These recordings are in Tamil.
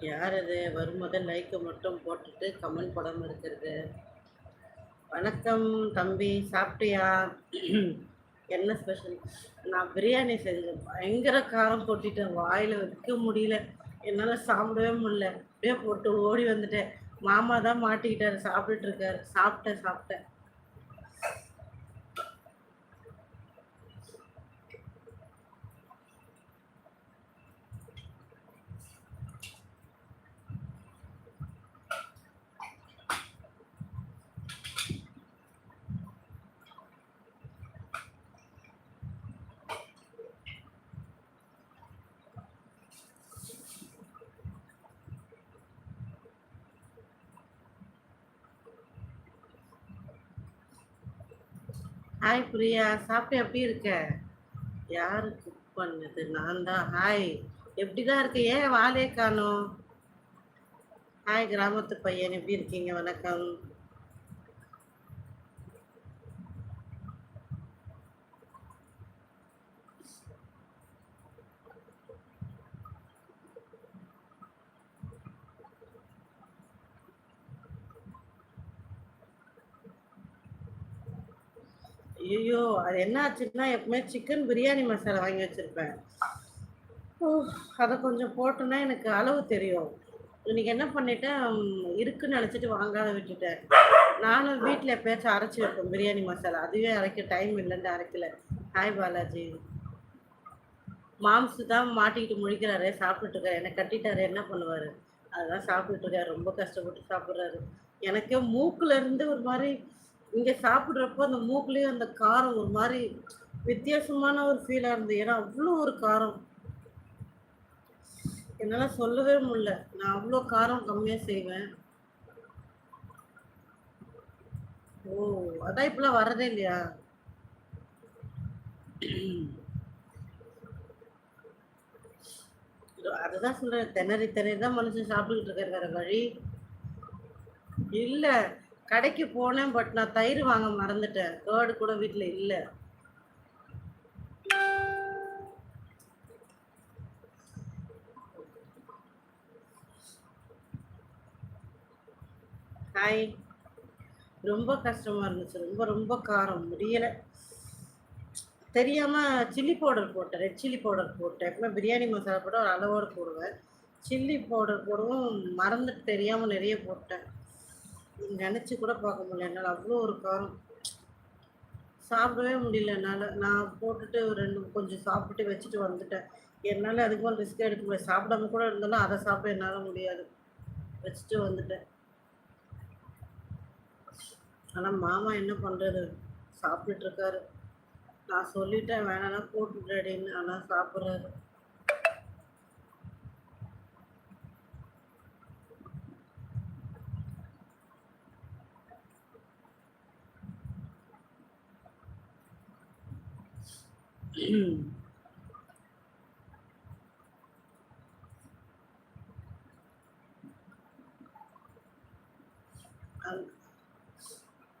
யார் அது? வரும்போதே லைக்கை மட்டும் போட்டுட்டு கமெண்ட் போடாமல் இருக்கிறது. வணக்கம் தம்பி சாப்பிட்டியா? என்ன ஸ்பெஷல் நான் பிரியாணி செஞ்சேன் பயங்கர காரம் கொட்டிட்டேன். வாயில் வைக்க முடியல. என்னால் சாப்பிடவே முடியல. அப்படியே போட்டு ஓடி வந்துட்டேன். மாமா தான் மாட்டிக்கிட்டாரு. சாப்பிட்டுட்டு இருக்காரு. சாப்பிட்டேன் சாப்பிட்டேன். ஹாய் பிரியா சாப்பிட்டு எப்படி இருக்க? யாரு குக் பண்ணது? நான் தான் ஹாய் எப்படி தான் ஏன் வாலே காணும்? ஹாய் கிராமத்து பையன். எப்படி இருக்கீங்க? வணக்கம். ஐயோ அது என்ன ஆச்சுன்னா எப்பவுமே சிக்கன் பிரியாணி மசாலா வாங்கி வச்சிருப்பேன். ஓ அதை கொஞ்சம் போட்டோன்னா எனக்கு அளவு தெரியும். இன்னைக்கு என்ன பண்ணிட்டேன் இருக்குன்னு நினச்சிட்டு வாங்காத விட்டுட்டேன். நானும் வீட்டில் எப்பயாச்சும் அரைச்சி வைப்பேன் பிரியாணி மசாலா. அதுவே அரைக்க டைம் இல்லைன்னு அரைக்கல. ஹாய் பாலாஜி. மாம்சு தான் மாட்டிக்கிட்டு முழிக்கிறாரு சாப்பிட்டுட்டு இருக்காரு. என்னை கட்டிட்டாரு என்ன பண்ணுவார்? அதுதான் சாப்பிட்டுட்டு இருக்காரு. ரொம்ப கஷ்டப்பட்டு சாப்பிட்றாரு. எனக்கே மூக்குல இருந்து ஒரு மாதிரி இங்கே சாப்பிட்றப்போ அந்த மூக்குலேயும் அந்த காரம் ஒரு மாதிரி வித்தியாசமான ஒரு ஃபீலாக இருந்தது. ஏன்னா அவ்வளோ ஒரு காரம். என்னால் சொல்லவே முடியல. நான் அவ்வளோ காரம் கம்மியாக செய்வேன். ஓ அதான் இப்பெல்லாம் வர்றதே இல்லையா? அதுதான் சொல்றேன். திணறி திணறி தான் மனுஷன் சாப்பிட்டுக்கிட்டு இருக்காரு. வேற வழி இல்லை. கடைக்கு போனேன் பட் நான் தயிர் வாங்க மறந்துட்டேன். கேர்டு கூட வீட்டில் இல்லை. ஹாய் ரொம்ப கஷ்டமாக இருந்துச்சு. ரொம்ப ரொம்ப காரம். முடியலை. தெரியாமல் சில்லி பவுடர் போட்டேன். ரெட் சில்லி பவுடர் போட்டேன். எப்பவுமே பிரியாணி மசாலா போட்டால் ஒரு அளவோடு போடுவேன். சில்லி பவுடர் போடவும் மறந்துட்டு தெரியாமல் நிறைய போட்டேன். நினச்சி கூட பார்க்க முடியல. என்னால் அவ்வளோ ஒரு காரம் சாப்பிடவே முடியல என்னால். நான் போட்டுட்டு ரெண்டு கொஞ்சம் சாப்பிட்டு வச்சுட்டு வந்துட்டேன். என்னால் அதுக்கு மேலே ரிஸ்க் எடுக்க முடியாது சாப்பிடாம கூட இருந்தாலும் அதை சாப்பிட என்னால் முடியாது. வச்சுட்டு வந்துட்டேன். ஆனால் மாமா என்ன பண்ணுறது சாப்பிட்டுட்டு இருக்காரு. நான் சொல்லிட்டேன் வேணாம்னா அப்படின்னு. ஆனால் சாப்பிட்றாரு.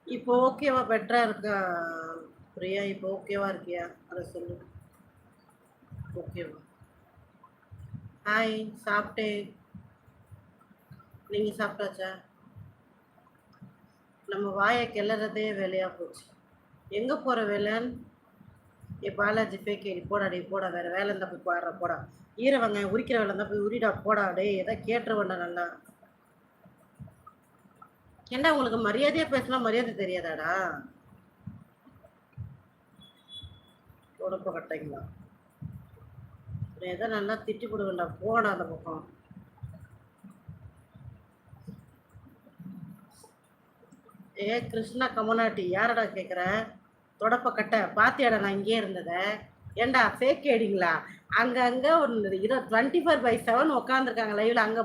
இப்போ ஓகேவா பெட்டரா இருக்கா? பிரியா இப்போ ஓகேவா இருக்கியா? அதை சொல்லு. ஓகேவா ஹாய் சாப்பிட்டேன். நீங்கள் சாப்பிட்டாச்சா? நம்ம வாயை கிளறதே வேலையாக போச்சு. எங்கே போகிற வேலைன்னு? ஏ பாலாஜி பேக்கேடி போடா டேய் போடா வேறு வேலை இருந்தால் போய் பாடுற போடா. ஈர வெங்காயம் உரிக்கிற வேலை இருந்தால் போய் உரிடா போடா டேய் எதாவது கேட்டுருவேண்டா நல்லா. ஏண்டா உங்களுக்கு மரியாதையாக பேசலாம் மரியாதை தெரியாதாடா? உடம்ப கட்டைங்களா எதை நல்லா திட்டி போடுவேன்டா போடா அந்த பக்கம். ஏ கிருஷ்ணா கமனாட்டி யாரடா கேட்குற தொடப்பக்கட்டை பாத்தியாடா நான் இங்கேயே இருந்ததை. ஏண்டா ஃபேக் ஐடிங்களா அங்கங்கே ஒரு இருபது டுவெண்ட்டி ஃபோர் பை செவன் உட்காந்துருக்காங்க லைவில் அங்கே